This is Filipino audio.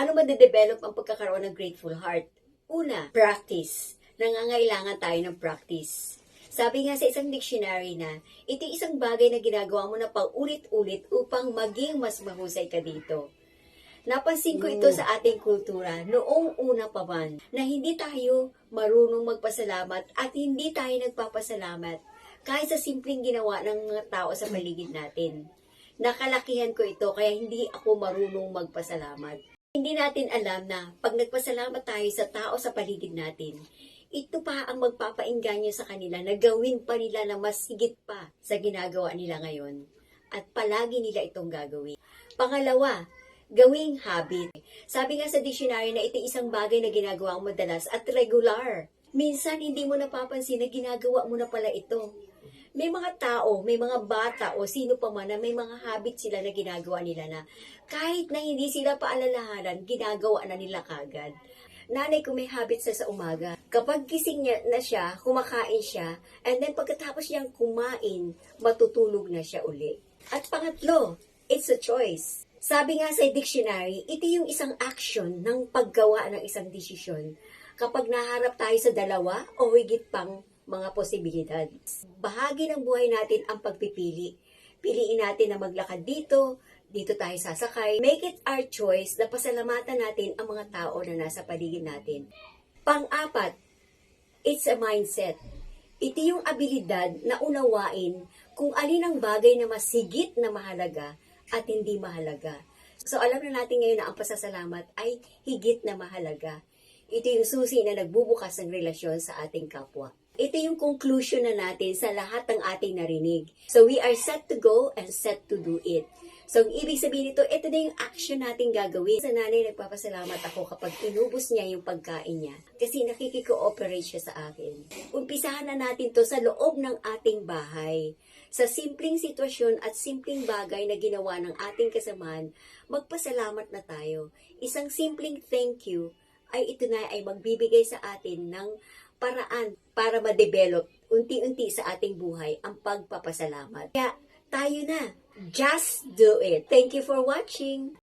Paano ma-develop ang pagkakaroon ng grateful heart? Una, practice. Nangangailangan tayo ng practice. Sabi nga sa isang dictionary na, ito isang bagay na ginagawa mo na paulit-ulit upang maging mas mahusay ka dito. Napansin ko ito sa ating kultura noong una pa man na hindi tayo marunong magpasalamat at hindi tayo nagpapasalamat kahit sa simpleng ginawa ng mga tao sa paligid natin. Nakalakihan ko ito kaya hindi ako marunong magpasalamat. Hindi natin alam na pag nagpasalamat tayo sa tao sa paligid natin, ito pa ang magpapainganyo sa kanila na gawin pa nila na mas higit pa sa ginagawa nila ngayon. At palagi nila itong gagawin. Pangalawa, gawing habit. Sabi nga sa dictionary na ito isang bagay na ginagawa madalas at regular. Minsan hindi mo napapansin na ginagawa mo na pala ito. May mga tao, may mga bata o sino pa man na may mga habit sila na ginagawa nila na kahit na hindi sila paalalahanan, ginagawa na nila kagad. Nanay ko may habit sa sa umaga. Kapag gising niya na siya, kumakain siya, and then pagkatapos niyang kumain, matutulog na siya uli. At pangatlo, it's a choice. Sabi nga sa dictionary, ito yung isang action ng paggawa ng isang desisyon kapag naharap tayo sa dalawa o higit pang mga posibilidad. Bahagi ng buhay natin ang pagpipili. Piliin natin na maglakad dito, dito tayo sasakay. Make it our choice na pasalamatan natin ang mga tao na nasa paligid natin. Pang-apat, it's a mindset. Ito yung abilidad na unawain kung alin ang bagay na masigit na mahalaga at hindi mahalaga. So alam na natin ngayon na ang pasasalamat ay higit na mahalaga. Ito yung susi na nagbubukas ng relasyon sa ating kapwa. Ito yung conclusion na natin sa lahat ng ating narinig. So we are set to go and set to do it. So, ang ibig sabihin nito, ito na yung action natin gagawin. Sa nanay, nagpapasalamat ako kapag inubos niya yung pagkain niya. Kasi nakikiko-operate siya sa akin. Umpisahan na natin to sa loob ng ating bahay. Sa simpleng sitwasyon at simpleng bagay na ginawa ng ating kasamaan, magpasalamat na tayo. Isang simpleng thank you ay ito na ay magbibigay sa atin ng paraan para ma-develop unti-unti sa ating buhay ang pagpapasalamat. Kaya tayo na, just do it. Thank you for watching.